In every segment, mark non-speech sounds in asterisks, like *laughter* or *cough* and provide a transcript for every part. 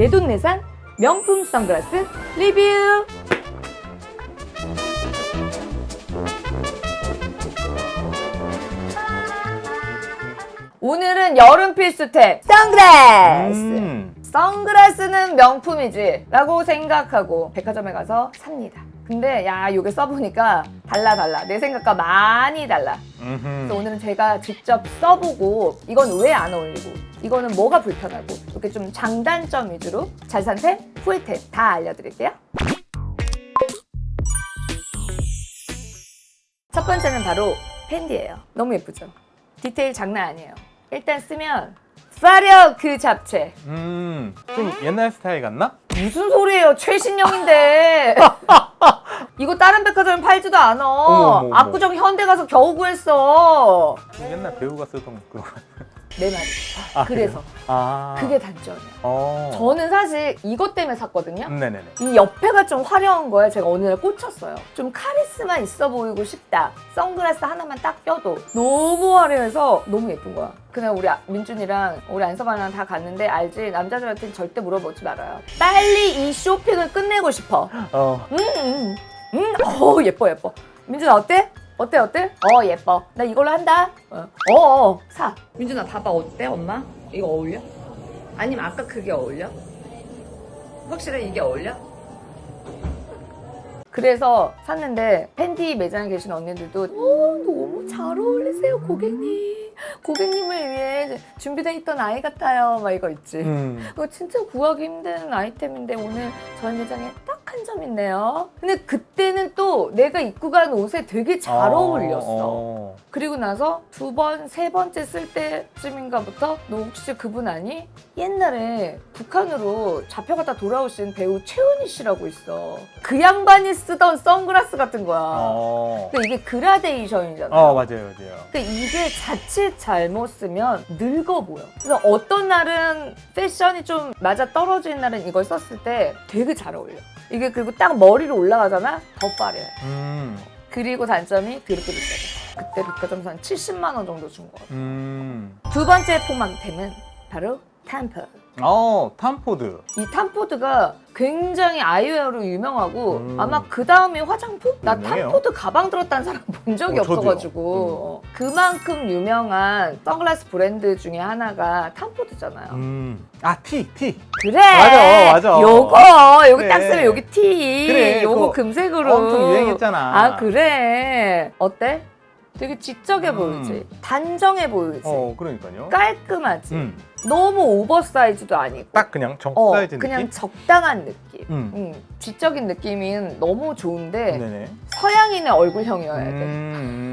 내돈내산 명품 선글라스 리뷰. 오늘은 여름 필수템 선글라스. 음. 선글라스는 명품이지 라고 생각하고 백화점에 가서 삽니다. 근데 야 이게 써보니까 달라 달라 내 생각과 많이 달라. 그래서 오늘은 제가 직접 써보고 이건 왜 안 어울리고 이거는 뭐가 불편하고 이렇게 좀 장단점 위주로 잘 산 템, 후회템 다 알려드릴게요. 첫 번째는 바로 팬디예요. 너무 예쁘죠? 디테일 장난 아니에요. 일단 쓰면 화려 그 잡채. 음, 좀 옛날 스타일 같나? 무슨 소리예요? 최신형인데. *laughs* 이거 다른 백화점에 팔지도 않아. 어머, 어머, 어머. 압구정 현대 가서 겨우 구했어. 좀 옛날 배우가 쓰던 그거. 내 말이. 아, 그래서 그래요? 아. 그게 단점이야. 어. 저는 사실 이것 때문에 샀거든요. 음, 네네네. 이 옆에가 좀 화려한 거에 제가 어느 날 꽂혔어요. 좀 카리스마 있어 보이고 싶다. 선글라스 하나만 딱 껴도 너무 화려해서 너무 예쁜 거야. 그날 우리 아- 민준이랑 우리 안서방이랑 다 갔는데 알지? 남자들한테는 절대 물어보지 말아요. 빨리 이 쇼핑을 끝내고 싶어. 어. 음, 음, 음, 어 예뻐 예뻐. 민준 아 어때? 어때 어때? 어 예뻐. 나 이걸로 한다. 어, 어, 어 사. 민준아 봐봐 어때 엄마? 이거 어울려? 아니면 아까 그게 어울려? 확실해 이게 어울려? 그래서 샀는데 팬티 매장에 계신 언니들도 어, 너무 잘 어울리세요 고객님 고객님을 위해 준비되어 있던 아이 같아요 막 이거 있지 음. 이거 진짜 구하기 힘든 아이템인데 오늘 저희 매장에 딱 한점 있네요. 근데 그때는 또 내가 입고 간 옷에 되게 잘 어, 어울렸어. 어. 그리고 나서 두 번, 세 번째 쓸 때쯤인가부터 너 혹시 그분 아니? 옛날에 북한으로 잡혀갔다 돌아오신 배우 최은희 씨라고 있어. 그 양반이 쓰던 선글라스 같은 거야. 어. 근데 이게 그라데이션이잖아. 어, 맞아요, 맞아요. 근데 이게 자칫 잘못 쓰면 늙어 보여. 그래서 어떤 날은 패션이 좀 맞아 떨어지는 날은 이걸 썼을 때 되게 잘 어울려. 이게 그리고 딱 머리로 올라가잖아? 더 빠르해. 음. 그리고 단점이 더럽게 비싸다. 그때 백화점에서 한 70만 원 정도 준 거. 음. 두 번째 포망템은 바로 탐퍼. 어, 탐포드. 이 탐포드가 굉장히 아이웨어로 유명하고 음. 아마 그 다음이 화장품? 나 유명해요? 탐포드 가방 들었다는 사람 본 적이 어, 저도요. 없어가지고 그만큼 유명한 선글라스 브랜드 중에 하나가 탐포드잖아요. 음. 아, 티, 티. 그래. 맞아, 맞아. 요거 여기 그래. 딱 쓰면 여기 티. 그래, 요거 그거 금색으로. 엄청 유행했잖아. 아 그래. 어때? 되게 지적해 음. 보이지. 단정해 보이지. 어, 그러니까요. 깔끔하지. 음. 너무 오버사이즈도 아니고. 딱 그냥 정 어, 사이즈 그냥 느낌? 적당한 느낌. 음. 음, 지적인 느낌은 너무 좋은데 네네. 서양인의 얼굴형이어야 돼. 음.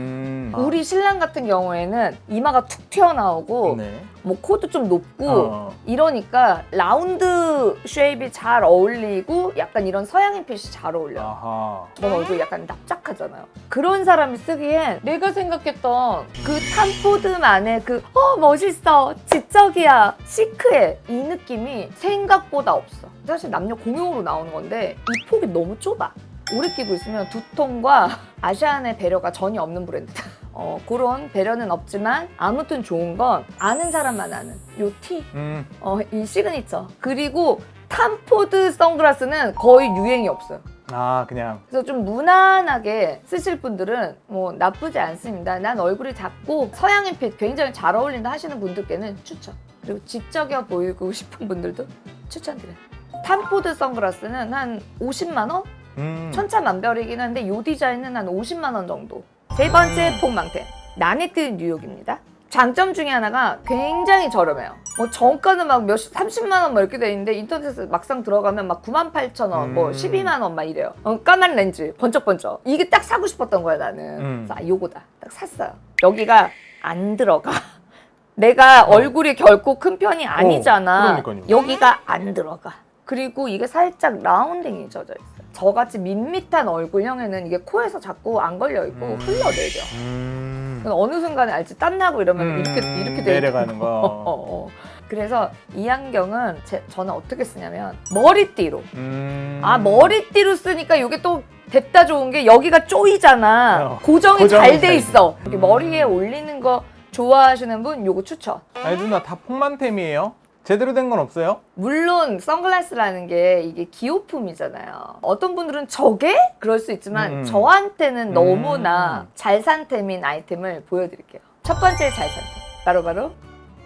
우리 신랑 같은 경우에는 이마가 툭 튀어나오고 네. 뭐 코도 좀 높고 어. 이러니까 라운드 쉐입이 잘 어울리고 약간 이런 서양인 핏이 잘 어울려요. 아하. 넌 얼굴 약간 납작하잖아요. 그런 사람이 쓰기엔 내가 생각했던 그 탐포드만의 그, 어, 멋있어. 지적이야. 시크해. 이 느낌이 생각보다 없어. 사실 남녀 공용으로 나오는 건데 이 폭이 너무 좁아. 오래 끼고 있으면 두통과 아시안의 배려가 전혀 없는 브랜드다. 어, 그런 배려는 없지만 아무튼 좋은 건 아는 사람만 아는 요 티. 음. 어, 이 시그니처. 그리고 탐포드 선글라스는 거의 유행이 없어요. 아, 그냥. 그래서 좀 무난하게 쓰실 분들은 뭐 나쁘지 않습니다. 난 얼굴이 작고 서양인 핏 굉장히 잘 어울린다 하시는 분들께는 추천. 그리고 지적여 보이고 *laughs* 싶은 분들도 추천드려요. 탐포드 선글라스는 한 50만 원? 음. 천차만별이긴 한데 이 디자인은 한 50만 원 정도. 세 번째 폭망템. 나네트 뉴욕입니다. 장점 중에 하나가 굉장히 저렴해요. 뭐 정가는 막 몇십, 30만 원뭐 이렇게 돼 있는데 인터넷에 막상 들어가면 막 9만 8천 원, 뭐 음. 12만 원 막 이래요. 어, 까만 렌즈, 번쩍번쩍. 이게 딱 사고 싶었던 거야 나는. 음. 그래서 아, 요거다. 딱 샀어요. 여기가 안 들어가. *laughs* 내가 얼굴이 결코 큰 편이 아니잖아. 어. 여기가 안 들어가. 그리고 이게 살짝 라운딩이 젖어 있어요. 저같이 밋밋한 얼굴형에는 이게 코에서 자꾸 안 걸려 있고 음. 흘러내려. 음. 어느 순간에 알지 땀 나고 이러면 음, 이렇게 이렇게 돼 내려가는 거. *laughs* 어, 어. 그래서 이 안경은 제, 저는 어떻게 쓰냐면 머리띠로. 음. 아 머리띠로 쓰니까 이게 또 됐다 좋은 게 여기가 쪼이잖아. 어, 고정이 고정이 잘돼잘 있어. 음. 머리에 올리는 거 좋아하시는 분 요거 추천. 아니 누나 다 폭만템이에요? 제대로 된 건 없어요? 물론 선글라스라는 게 이게 기호품이잖아요. 어떤 분들은 저게? 그럴 수 있지만 음. 저한테는 음. 너무나 잘 산템인 아이템을 보여드릴게요. 첫 번째 잘 산템. 바로바로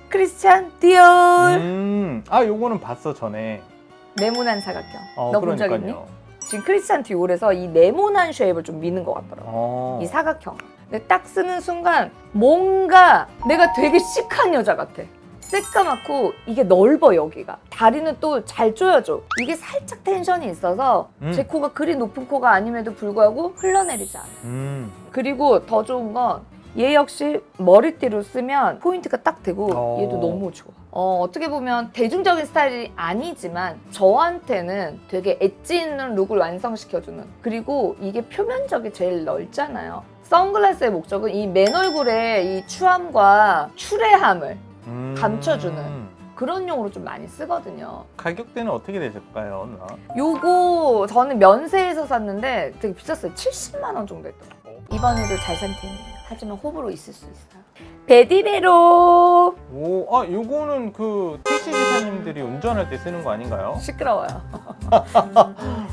크리스찬 디올 음. 아 요거는 봤어 전에. 네모난 사각형. 어, 너 본 적 있니? 지금 크리스찬 디올에서 이 네모난 쉐입을 좀 미는 것 같더라고. 어. 이 사각형. 근데 딱 쓰는 순간 뭔가 내가 되게 시크한 여자 같아. 새까맣고 이게 넓어 여기가. 다리는 또 잘 조여줘. 이게 살짝 텐션이 있어서 음. 제 코가 그리 높은 코가 아님에도 불구하고 흘러내리지 않아. 음. 그리고 더 좋은 건 얘 역시 머리띠로 쓰면 포인트가 딱 되고 어. 얘도 너무 좋아. 어, 어떻게 보면 대중적인 스타일이 아니지만 저한테는 되게 엣지 있는 룩을 완성시켜주는 그리고 이게 표면적이 제일 넓잖아요. 선글라스의 목적은 이 맨 얼굴의 이 추함과 추레함을 음. 감춰주는. 그런 용으로 좀 많이 쓰거든요. 가격대는 어떻게 되실까요, 누나? 요거 저는 면세에서 샀는데 되게 비쌌어요. 70만 원 정도 했더라고요. 이번에도 잘산 팀이에요. 하지만 호불호 있을 수 있어요. 베디베로 오, 아 요거는 그 택시 기사님들이 운전할 때 쓰는 거 아닌가요? 시끄러워요. *laughs*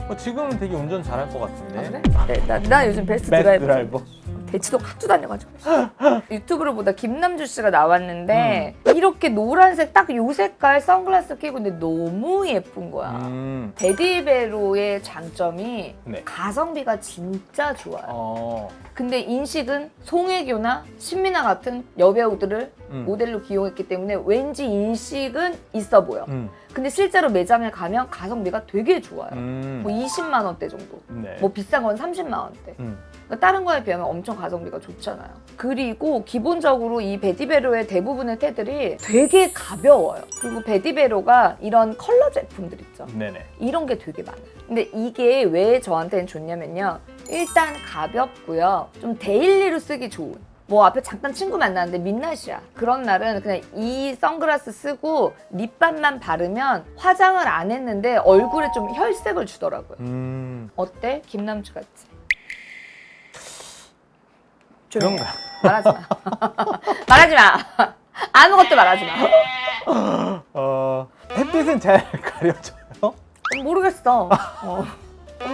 어, 지금은 되게 운전 잘할 것 같은데. 아? 네, 나, 나 요즘 베스트 베스트 드라이버. 드라이버. 대치동 하도 다녀가지고 유튜브를 보다 김남주 씨가 나왔는데 이렇게 노란색 딱 요 색깔 선글라스 끼고 있는데 너무 예쁜 거야. 음. 베디베로의 장점이 네. 가성비가 진짜 좋아요. 어. 근데 인식은 송혜교나 신민아 같은 여배우들을 음. 모델로 기용했기 때문에 왠지 인식은 있어 보여. 음. 근데 실제로 매장에 가면 가성비가 되게 좋아요. 음. 뭐 20만 원대 정도. 네. 뭐 비싼 건 30만 원대. 음. 그러니까 다른 거에 비하면 엄청 가성비가 좋잖아요. 그리고 기본적으로 이 베디베로의 대부분의 테들이 되게 가벼워요. 그리고 베디베로가 이런 컬러 제품들 있죠. 네네. 이런 게 되게 많아요. 근데 이게 왜 저한테는 좋냐면요. 일단 가볍고요. 좀 데일리로 쓰기 좋은. 뭐 앞에 잠깐 친구 만났는데 민낯이야. 그런 날은 그냥 이 선글라스 쓰고 립밤만 바르면 화장을 안 했는데 얼굴에 좀 혈색을 주더라고요. 음. 어때? 김남주 같지? 조용히 해. 그런가? 말하지 마. *laughs* 말하지 마. 아무것도 말하지 마. 어. 햇빛은 잘 *laughs* 가려져요? 모르겠어. 어.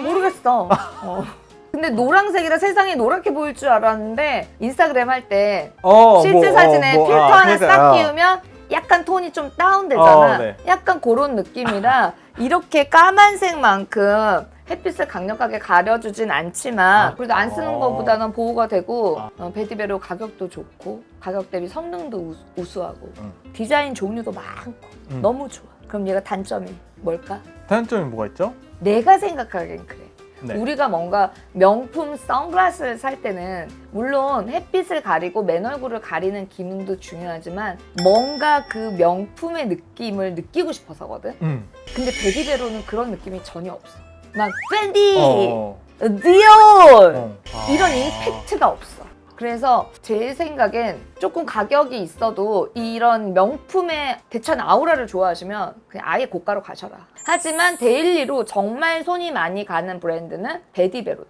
모르겠어. 어. 근데 노란색이라 세상이 노랗게 보일 줄 알았는데 인스타그램 할 때 어. 실제 뭐, 사진에 어, 뭐, 필터 아, 하나 필터, 싹 아. 끼우면 약간 톤이 좀 다운되잖아. 어, 네. 약간 그런 느낌이라 이렇게 까만색만큼 햇빛을 강력하게 가려주진 않지만 아, 그래도 안 쓰는 어. 것보다는 보호가 되고 아. 어, 베디베로 가격도 좋고 가격 대비 성능도 우수, 우수하고 음. 디자인 종류도 많고 음. 너무 좋아. 그럼 얘가 단점이 뭘까? 단점이 뭐가 있죠? 내가 생각하기엔 그래. 네. 우리가 뭔가 명품 선글라스를 살 때는 물론 햇빛을 가리고 맨 얼굴을 가리는 기능도 중요하지만 뭔가 그 명품의 느낌을 느끼고 싶어서거든. 음. 근데 베디베로는 그런 느낌이 전혀 없어. 막 팬디, 어. 디올 어. 아. 이런 임팩트가 없어. 그래서 제 생각엔 조금 가격이 있어도 이런 명품의 대찬 아우라를 좋아하시면 그냥 아예 고가로 가셔라. 하지만 데일리로 정말 손이 많이 가는 브랜드는 베디베로다.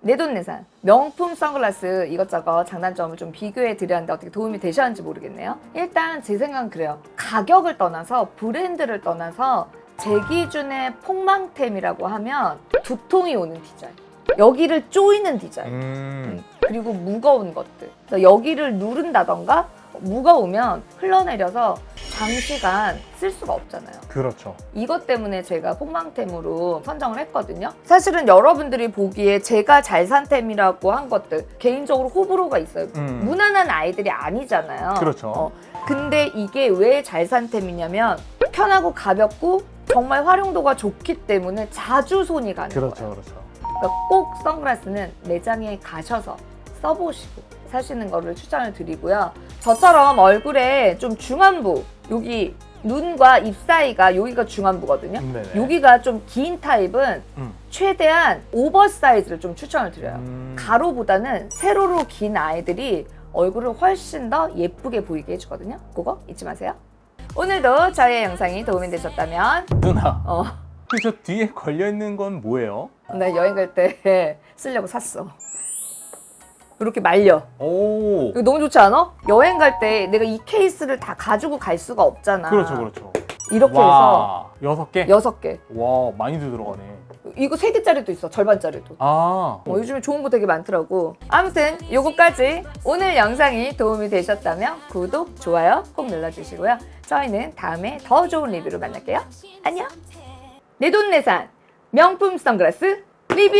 내돈내산 명품 선글라스 이것저것 장단점을 좀 비교해 드렸는데 어떻게 도움이 되셨는지 모르겠네요. 일단 제 생각은 그래요. 가격을 떠나서 브랜드를 떠나서 제 기준의 폭망템이라고 하면 두통이 오는 디자인. 여기를 조이는 디자인. 음. 그리고 무거운 것들. 여기를 누른다던가 무거우면 흘러내려서 장시간 쓸 수가 없잖아요. 그렇죠. 이것 때문에 제가 폭망템으로 선정을 했거든요. 사실은 여러분들이 보기에 제가 잘 산 템이라고 한 것들 개인적으로 호불호가 있어요. 음. 무난한 아이들이 아니잖아요. 그렇죠. 어, 근데 이게 왜 잘 산 템이냐면 편하고 가볍고 정말 활용도가 좋기 때문에 자주 손이 가는 거예요. 그렇죠. 그렇죠. 그러니까 꼭 선글라스는 매장에 가셔서 써보시고 사시는 거를 추천을 드리고요. 저처럼 얼굴에 좀 중안부, 여기 눈과 입 사이가 여기가 중안부거든요. 네네. 여기가 좀 긴 타입은 음. 최대한 오버 사이즈를 좀 추천을 드려요. 음. 가로보다는 세로로 긴 아이들이 얼굴을 훨씬 더 예쁘게 보이게 해주거든요. 그거 잊지 마세요. 오늘도 저의 영상이 도움이 되셨다면 누나. 어, 그저 뒤에 걸려 있는 건 뭐예요? 나 여행 갈 때 *laughs* 쓰려고 샀어. 이렇게 말려. 오. 이거 너무 좋지 않아? 여행 갈 때 내가 이 케이스를 다 가지고 갈 수가 없잖아. 그렇죠, 그렇죠. 이렇게 해서 와, 여섯 개? 여섯 개. 와, 많이도 들어가네. 이거 세 개짜리도 있어. 절반짜리도. 아. 어, 요즘에 좋은 거 되게 많더라고. 아무튼 요거까지 오늘 영상이 도움이 되셨다면 구독, 좋아요 꼭 눌러주시고요. 저희는 다음에 더 좋은 리뷰로 만날게요. 안녕. 내돈내산 명품 선글라스 리뷰.